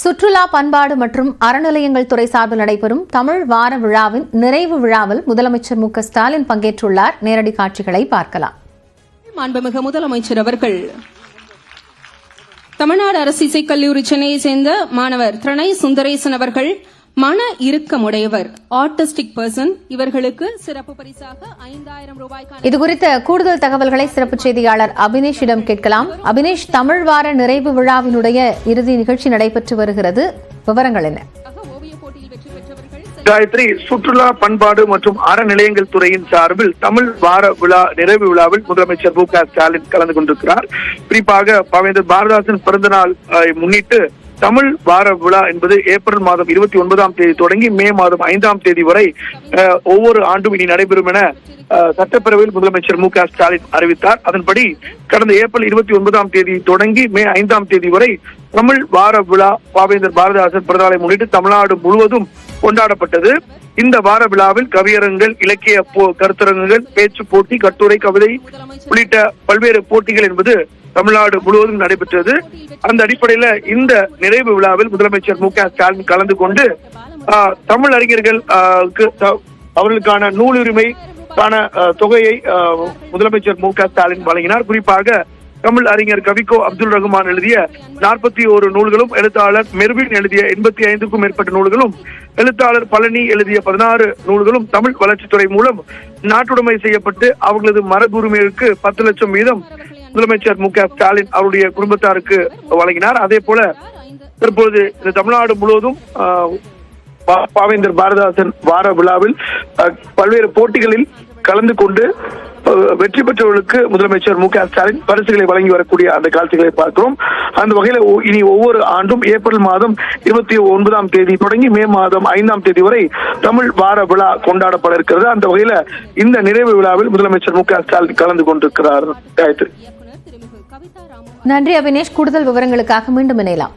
சுற்றுலா பண்பாடு மற்றும் அறநிலையங்கள் துறை சார்பில் நடைபெறும் தமிழ் வார விழாவின் நிறைவு விழாவில் முதலமைச்சர் மு ஸ்டாலின் பங்கேற்றுள்ளார். நேரடி காட்சிகளை பார்க்கலாம். மாண்புமிகு முதலமைச்சர் அவர்கள் தமிழ்நாடு அரசு இசைக்கல்லூரி சென்னையை சேர்ந்த மாணவர் திரணை சுந்தரேசன் அவர்கள் மன இறுக்கமுடையவர் ஆர்டிஸ்டிக் பர்சன் இவர்களுக்கு சிறப்பு பரிசாக ஐந்தாயிரம் ரூபாய்க்கான இதுகுறித்த கூடுதல் தகவல்களை சிறப்பு செய்தியாளர் அபினேஷிடம் கேட்கலாம். அபினேஷ் தமிழ் வார நிறைவு விழாவினுடைய இறுதி நிகழ்ச்சி நடைபெற்று வருகிறது. விவரங்கள் என்ன? ஓவியப் போட்டியில் வெற்றி பெற்றவர்கள் காயத்ரி சுற்றுலா பண்பாடு மற்றும் அறநிலையங்கள் துறையின் சார்பில் தமிழ் வார விழா நிறைவு விழாவில் முதலமைச்சர் மு க ஸ்டாலின் கலந்து கொண்டிருக்கிறார். குறிப்பாக பாவேந்தர் பாரதாசன் பிறந்த நாள் அஹ், முன்னிட்டு தமிழ் வார விழா என்பது ஏப்ரல் மாதம் இருபத்தி ஒன்பதாம் தேதி தொடங்கி மே மாதம் ஐந்தாம் தேதி வரை அஹ், ஒவ்வொரு ஆண்டும் இனி நடைபெறும் என சட்டப்பேரவையில் முதலமைச்சர் மு க ஸ்டாலின் அறிவித்தார். அதன்படி கடந்த ஏப்ரல் இருபத்தி ஒன்பதாம் தேதி தொடங்கி மே ஐந்தாம் தேதி வரை தமிழ் வார விழா பாவேந்தர் பாரதிதாசன் பிறந்தநாளை முன்னிட்டு தமிழ்நாடு முழுவதும் கொண்டாடப்பட்டது. இந்த வார விழாவில் கவியரங்குகள் இலக்கிய போ- கருத்தரங்குகள் பேச்சு போட்டி கட்டுரை கவிதை உள்ளிட்ட பல்வேறு போட்டிகள் என்பது தமிழ்நாடு முழுவதும் நடைபெற்றது. அந்த அடிப்படையில இந்த நிறைவு விழாவில் முதலமைச்சர் மு க ஸ்டாலின் கலந்து கொண்டு ஆஹ், தமிழ் அறிஞர்கள் ஆஹ், அவர்களுக்கான நூலுரிமைக்கான தொகையை ஆஹ், முதலமைச்சர் மு க ஸ்டாலின் வழங்கினார். குறிப்பாக தமிழ் அறிஞர் கவிக்கோ அப்துல் ரகுமான் எழுதிய நாற்பத்தி ஒரு நூல்களும் எழுத்தாளர் மெர்வின் எழுதிய எண்பத்தி ஐந்துக்கும் மேற்பட்ட நூல்களும் எழுத்தாளர் பழனி எழுதிய பதினாறு நூல்களும் தமிழ் வளர்ச்சித்துறை மூலம் நாட்டுடைமை செய்யப்பட்டு அவர்களது மரபுரிமைகளுக்கு பத்து லட்சம் வீதம் முதலமைச்சர் மு க ஸ்டாலின் அவருடைய குடும்பத்தாருக்கு வழங்கினார். அதே போல தற்பொழுது இந்த தமிழ்நாடு முழுவதும் ஆஹ், பாவேந்தர் பாரதாசன் வார விழாவில் பல்வேறு போட்டிகளில் கலந்து கொண்டு வெற்றி பெற்றவர்களுக்கு முதலமைச்சர் மு க ஸ்டாலின் பரிசுகளை வழங்கி வரக்கூடிய அந்த காட்சிகளை பார்க்கிறோம். அந்த வகையில் ஒ- இனி ஒவ்வொரு ஆண்டும் ஏப்ரல் மாதம் இருபத்தி ஒன்பதாம் தேதி தொடங்கி மே மாதம் ஐந்தாம் தேதி வரை தமிழ் வார விழா கொண்டாடப்பட இருக்கிறது. அந்த வகையில இந்த நிறைவு விழாவில் முதலமைச்சர் மு க ஸ்டாலின் கலந்து கொண்டிருக்கிறார். காயத்ரி நன்றி அபினேஷ் கூடுதல் விவரங்களுக்காக மீண்டும் இணையலாம்.